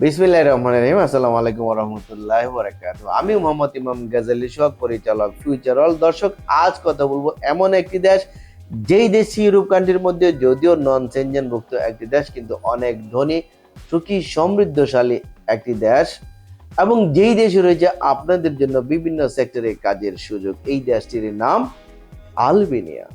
বিসমিল্লাহ রহমান রহিম। আসসালামু আলাইকুম রহমতুল্লাহ বরাকাত আমি মোহাম্মদ ইমাম গাজালি সোহাগ পরিচালক ফিউচার অল দর্শক। আজ কথা বলব এমন একটি দেশ, যেই দেশ ইউরোপ কান্ট্রির মধ্যে যদিও নন সেনজেনভুক্ত একটি দেশ, কিন্তু অনেক ধনী, সুখী, সমৃদ্ধশালী একটি দেশ। এবং যেই দেশে রয়েছে, আপনাদের জন্য বিভিন্ন সেক্টরে কাজের সুযোগ। এই দেশটির নাম আলবেনিয়া।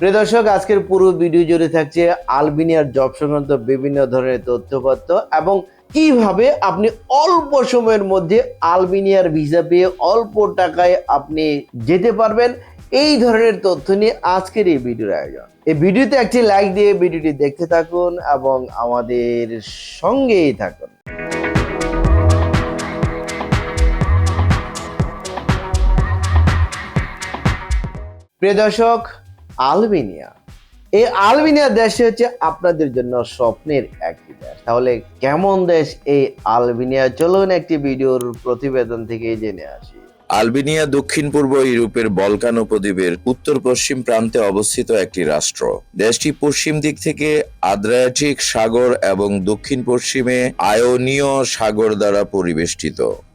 প্রিয় দর্শক, আজকের পুরো ভিডিও জুড়ে থাকছে আলবেনিয়ার জব সংক্রান্ত বিভিন্ন ধরনের তথ্যপত্র এবং কীভাবে আপনি অল্প সময়ের মধ্যে আলবেনিয়ার ভিসা পেয়ে অল্প টাকায় আপনি যেতে পারবেন? এই ধরনের তথ্য নিয়ে আজকের এই ভিডিওর আয়োজন। এই ভিডিওতে একটি লাইক দিয়ে ভিডিওটি দেখতে থাকুন এবং আমাদের সঙ্গেই থাকুন। প্রিয় দর্শক আলবেনিয়া এই আলবেনিয়া দেশে হচ্ছে আপনাদের জন্য স্বপ্নের একটি দেশ। তাহলে কেমন দেশ এই আলবেনিয়া চলুন একটি ভিডিওর প্রতিবেদন থেকে জেনে আসি। আলবেনিয়া দক্ষিণ পূর্ব ইউরোপের বলকান উপদ্বীপের উত্তর পশ্চিম প্রান্তে অবস্থিত একটি রাষ্ট্র। দেশটি পশ্চিম দিক থেকে আদ্রিয়াটিক সাগর এবং দক্ষিণ পশ্চিমে আয়োনীয় সাগর দ্বারা পরিবেষ্টিত।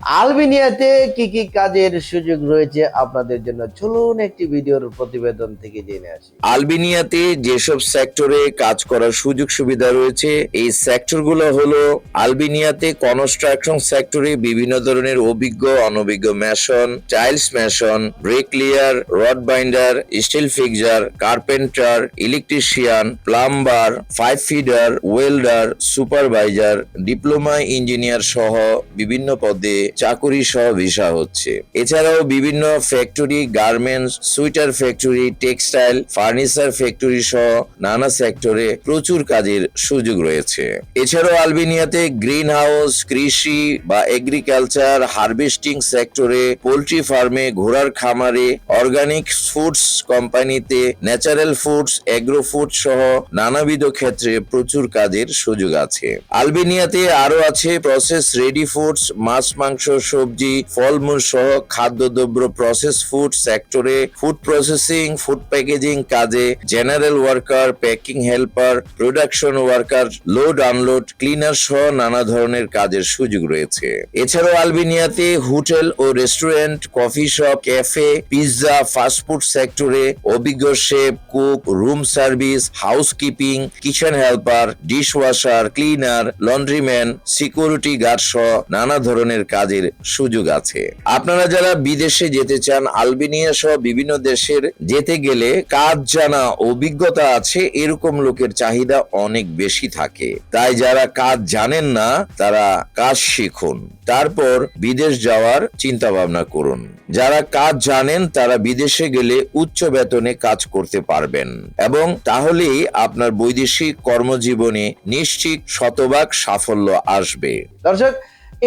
আলবেনিয়াতে কি কি কাজের সুযোগ রয়েছে আপনাদের জন্য? চলুন একটি ভিডিওর প্রতিবেদন থেকে জেনে আসি। আলবেনিয়াতে যেসব সেক্টরে কাজ করার সুযোগ সুবিধা রয়েছে, এই সেক্টরগুলো হলো আলবেনিয়াতে কনস্ট্রাকশন সেক্টরে বিভিন্ন ধরনের অভিজ্ঞ, অনভিজ্ঞ mason tiles mason bricklayer, rod binder, steel fixer, carpenter, electrician, plumber pipe fitter, welder, supervisor, diploma engineer সহ বিভিন্ন পদে চাকুরি সহ ভিসা হচ্ছে। এছাড়াও বিভিন্ন factory garments sweater factory textile furniture factory সহ নানা সেক্টরে প্রচুর কাজের সুযোগ রয়েছে। এছাড়াও আলবেনিয়াতে গ্রিন হাউস কৃষি বা এগ্রিকালচার হার্ভেস্টিং সেক্টরে পোলট্রি ফার্মে ঘোড়ার খামারে অর্গানিক ফুডস কোম্পানিতে ন্যাচারাল ফুডস এগ্রো ফুড সহ নানাবিধ ক্ষেত্রে প্রচুর কাজের সুযোগ আছে। আলবেনিয়াতে আরও আছে প্রসেস রেডি ফুডস মাছ, মাংস, সবজি, ফলমূল সহ খাদ্যদ্রব্য প্রসেস ফুড সেক্টরে ফুড প্রসেসিং ফুড প্যাকেজিং কাজে general worker packing helper production worker load unload cleaner সহ নানা ধরনের কাজের সুযোগ রয়েছে। এছাড়াও আলবেনিয়াতে হোটেল ও restaurant coffee shop cafe pizza fast food সেক্টরে অভিজ্ঞ chef cook room service housekeeping kitchen helper dishwasher cleaner laundryman security guard সহ নানা ধরনের কাজের সুযোগ আছে। আপনারা যারা বিদেশে যেতে চান, আলবেনিয়া সহ বিভিন্ন দেশের যেতে গেলে কাজ জানা অভিজ্ঞতা আছে, এরকম লোকের চাহিদা অনেক বেশি থাকে। তাই যারা কাজ জানেন না, তারা কাজ শিখুন। তারপর বিদেশ যাওয়ার চিন্তা ভাবনা করুন। যারা কাজ জানেন, তারা বিদেশে গেলে উচ্চ বেতনে কাজ করতে পারবেন। এবং তাহলেই আপনার বৈদেশিক কর্মজীবনে নিশ্চিত শতভাগ সাফল্য আসবে। দর্শক,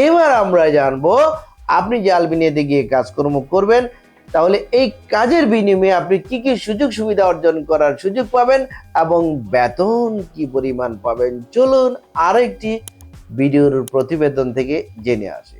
এবার আমরা জানব, আপনি যে আলবেনিয়াতে গিয়ে কাজকর্ম করবেন, তাহলে এই কাজের বিনিময়ে আপনি কি কি সুযোগ সুবিধা অর্জন করার সুযোগ পাবেন এবং বেতন কি পরিমাণ পাবেন? চলুন আরেকটি ভিডিওর প্রতিবেদন থেকে জেনে আসি।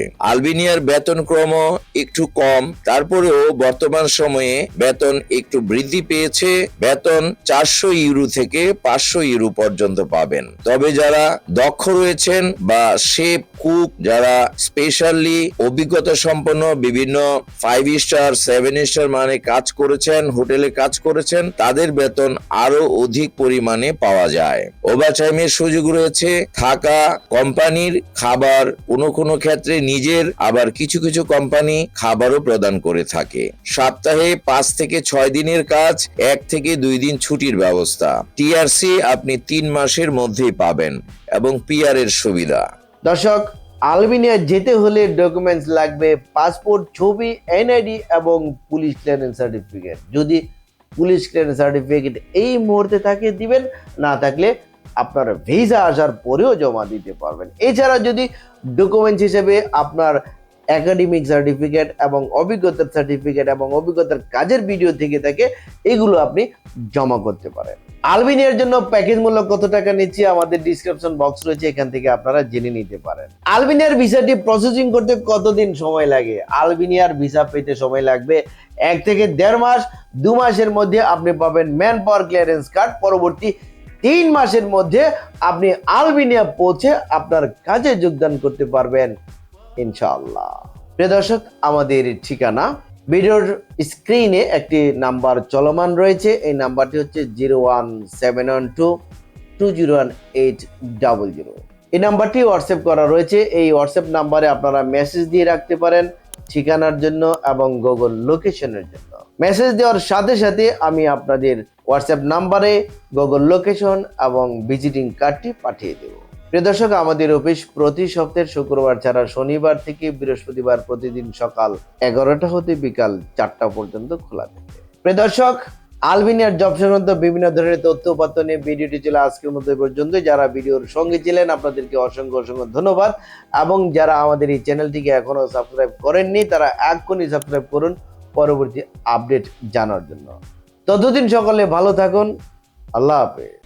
আলবেনিয়ার বেতন ক্রম একটু কম, তারপরেও বর্তমান সময়ে বেতন একটু বৃদ্ধি পেয়েছে। বেতন চারশো ইউরো থেকে পাঁচশো ইউরো পর্যন্ত পাবেন। তবে যারা দক্ষ রয়েছেন বা শেফ, কুক, যারা স্পেশালি অভিজ্ঞতা সম্পন্ন বিভিন্ন ফাইভ স্টার, সেভেন স্টার মানে কাজ করেছেন, হোটেলে কাজ করেছেন, তাদের বেতন আরও অধিক পরিমাণে পাওয়া যায়। ওভারটাইমের সুযোগ রয়েছে থাকা, কোম্পানির খাবার কোনো কোনো ক্ষেত্রে নিজের আবার কিছু কিছু কোম্পানি খাবারও প্রদান করে থাকে। সপ্তাহে পাঁচ থেকে ছয় দিনের কাজ, এক থেকে দুই দিন ছুটির ব্যবস্থা। টিআরসি আপনি তিন মাসের মধ্যেই পাবেন এবং পিআর এর সুবিধা। দর্শক আলবেনিয়া যেতে হলে ডকুমেন্টস লাগবে, পাসপোর্ট, ছবি, এনআইডি এবং পুলিশ ক্লিয়ারেন্স সার্টিফিকেট। যদি পুলিশ ক্লিয়ারেন্স সার্টিফিকেট এই মুহূর্তে থাকে দিবেন, না থাকলে আপনার ভিসা আসার পরেও জমা দিতে পারবেন। এছাড়া যদি ডকুমেন্টস হিসেবে আপনার একাডেমিক সার্টিফিকেট এবং অভিজ্ঞতার সার্টিফিকেট এবং অভিজ্ঞতার কাজের ভিডিও থেকে থাকে, এগুলো আপনি জমা করতে পারেন। আলবিনিয়ার জন্য প্যাকেজ মূল্য কত টাকা নিচ্ছে আমাদের ডিসক্রিপশন বক্স রয়েছে, এখান থেকে আপনারা জেনে নিতে পারেন। আলবিনিয়ার ভিসাটি প্রসেসিং করতে কতদিন সময় লাগে? আলবেনিয়ার ভিসা পেতে সময় লাগবে এক থেকে দেড় মাস, দু মাসের মধ্যে আপনি পাবেন ম্যান পাওয়ার ক্লিয়ারেন্স কার্ড। পরবর্তী তিন মাসের মধ্যে আপনি আলবেনিয়া পৌঁছে আপনার কাজে যোগদান করতে পারবেন, ইনশাআল্লাহ। প্রিয় দর্শক, আমাদের ঠিকানা ভিডিওর স্ক্রিনে একটি নাম্বার চলমান রয়েছে। এই নাম্বারটি হচ্ছে zero one seven one two two zero one eight double zero. এই নাম্বারটি হোয়াটসঅ্যাপ করা রয়েছে। এই হোয়াটসঅ্যাপ নাম্বারে আপনারা মেসেজ দিয়ে রাখতে পারেন ঠিকানার জন্য এবং গুগল লোকেশনের জন্য। মেসেজ দেওয়ার সাথে সাথে আমি আপনাদের হোয়াটসঅ্যাপ নাম্বারে গুগল লোকেশন এবং ভিজিটিং কার্ডটি পাঠিয়ে দেব। প্রিয় দর্শক, আমাদের অফিস প্রতি সপ্তাহের শুক্রবার ছাড়া শনিবার থেকে বৃহস্পতিবার প্রতিদিন সকাল এগারোটা হতে বিকাল চারটা পর্যন্ত খোলা থাকে। প্রিয় দর্শক আলবিনিয়ার জব সংক্রান্ত বিভিন্ন ধরনের তথ্য উপাত্ত নিয়ে ভিডিওটি ছিল আজকের মতো পর্যন্ত। যারা ভিডিওর সঙ্গে ছিলেন, আপনাদেরকে অসংখ্য অসংখ্য ধন্যবাদ। এবং যারা আমাদের এই চ্যানেলটিকে এখনও সাবস্ক্রাইব করেননি, তারা এক্ষুনি সাবস্ক্রাইব করুন। পরবর্তী আপডেট জানার জন্য। ততদিন সকলে ভালো থাকুন। আল্লাহ হাফেজ।